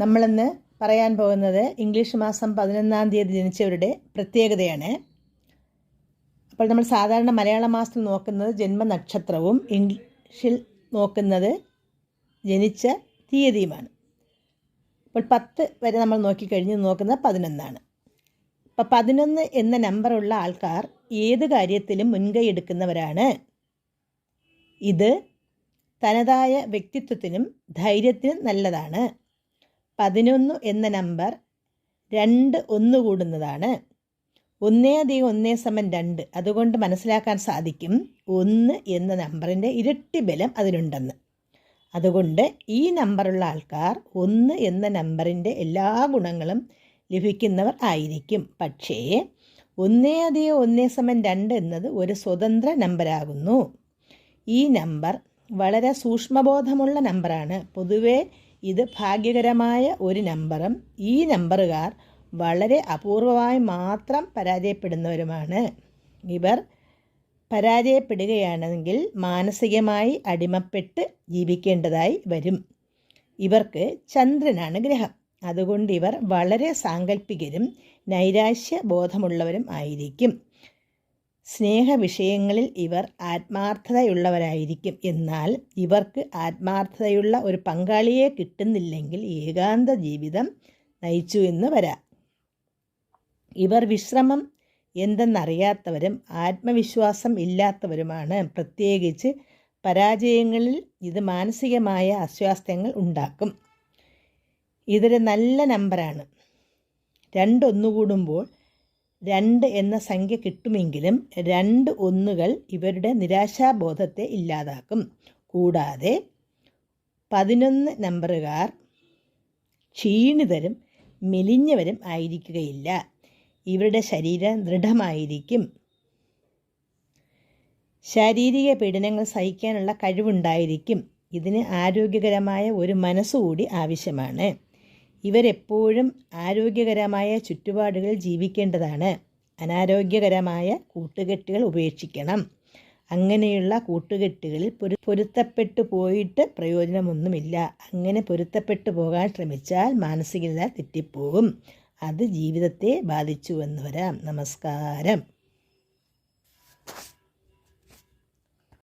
നമ്മളിന്ന് പറയാൻ പോകുന്നത് ഇംഗ്ലീഷ് മാസം പതിനൊന്നാം തീയതി ജനിച്ചവരുടെ പ്രത്യേകതയാണ്. അപ്പോൾ നമ്മൾ സാധാരണ മലയാള മാസത്തിൽ നോക്കുന്നത് ജന്മനക്ഷത്രവും ഇംഗ്ലീഷിൽ നോക്കുന്നത് ജനിച്ച തീയതിയുമാണ്. അപ്പോൾ പത്ത് വരെ നമ്മൾ നോക്കിക്കഴിഞ്ഞ് നോക്കുന്നത് പതിനൊന്നാണ്. അപ്പോൾ പതിനൊന്ന് എന്ന നമ്പറുള്ള ആൾക്കാർ ഏത് കാര്യത്തിലും മുൻകൈ എടുക്കുന്നവരാണ്. ഇത് തനതായ വ്യക്തിത്വത്തിനും ധൈര്യത്തിനും നല്ലതാണ്. പതിനൊന്ന് എന്ന നമ്പർ രണ്ട് ഒന്ന് കൂടുന്നതാണ്. ഒന്നേ അധികം ഒന്നേ സമം രണ്ട്. അതുകൊണ്ട് മനസ്സിലാക്കാൻ സാധിക്കും ഒന്ന് എന്ന നമ്പറിന്റെ ഇരട്ടി ബലം അതിനുണ്ടെന്ന് അതുകൊണ്ട് ഈ നമ്പറുള്ള ആൾക്കാർ ഒന്ന് എന്ന നമ്പറിന്റെ എല്ലാ ഗുണങ്ങളും ലഭിക്കുന്നവർ ആയിരിക്കും. പക്ഷേ ഒന്നേ അധികം ഒന്നേ സമം രണ്ട് എന്നത് ഒരു സ്വതന്ത്ര നമ്പരാകുന്നു. ഈ നമ്പർ വളരെ സൂക്ഷ്മബോധമുള്ള നമ്പറാണ്. പൊതുവെ ഇത് ഭാഗ്യകരമായ ഒരു നമ്പറും ഈ നമ്പറുകാർ വളരെ അപൂർവമായി മാത്രം പരാജയപ്പെടുന്നവരുമാണ്. ഇവർ പരാജയപ്പെടുകയാണെങ്കിൽ മാനസികമായി അടിമപ്പെട്ട് ജീവിക്കേണ്ടതായി വരും. ഇവർക്ക് ചന്ദ്രനാണ് ഗ്രഹം. അതുകൊണ്ട് ഇവർ വളരെ സാങ്കല്പികരും നൈരാശ്യ ബോധമുള്ളവരും ആയിരിക്കും. സ്നേഹ വിഷയങ്ങളിൽ ഇവർ ആത്മാർത്ഥതയുള്ളവരായിരിക്കും. എന്നാൽ ഇവർക്ക് ആത്മാർത്ഥതയുള്ള ഒരു പങ്കാളിയെ കിട്ടുന്നില്ലെങ്കിൽ ഏകാന്ത ജീവിതം നയിച്ചു എന്ന് വരാം. ഇവർ വിശ്രമം എന്തെന്നറിയാത്തവരും ആത്മവിശ്വാസം ഇല്ലാത്തവരുമാണ്. പ്രത്യേകിച്ച് പരാജയങ്ങളിൽ ഇത് മാനസികമായ അസ്വാസ്ഥ്യങ്ങൾ ഉണ്ടാക്കും. ഇതൊരു നല്ല നമ്പറാണ്. രണ്ടൊന്നുകൂടുമ്പോൾ രണ്ട് എന്ന സംഖ്യ കിട്ടുമെങ്കിലും രണ്ട് ഒന്നുകൾ ഇവരുടെ നിരാശാബോധത്തെ ഇല്ലാതാക്കും. കൂടാതെ പതിനൊന്ന് നമ്പറുകാർ ക്ഷീണിതരും മെലിഞ്ഞവരും ആയിരിക്കുകയില്ല. ഇവരുടെ ശരീരം ദൃഢമായിരിക്കും. ശാരീരിക പീഡനങ്ങൾ സഹിക്കാനുള്ള കഴിവുണ്ടായിരിക്കും. ഇതിന് ആരോഗ്യകരമായ ഒരു മനസ്സുകൂടി ആവശ്യമാണ്. ഇവരെപ്പോഴും ആരോഗ്യകരമായ ചുറ്റുപാടുകളിൽ ജീവിക്കേണ്ടതാണ്. അനാരോഗ്യകരമായ കൂട്ടുകെട്ടുകൾ ഉപേക്ഷിക്കണം. അങ്ങനെയുള്ള കൂട്ടുകെട്ടുകളിൽ പൊരു പൊരുത്തപ്പെട്ടു പോയിട്ട് പ്രയോജനമൊന്നുമില്ല. അങ്ങനെ പൊരുത്തപ്പെട്ടു പോകാൻ ശ്രമിച്ചാൽ മാനസികത തെറ്റിപ്പോകും. അത് ജീവിതത്തെ ബാധിച്ചു എന്ന് വരാം. നമസ്കാരം.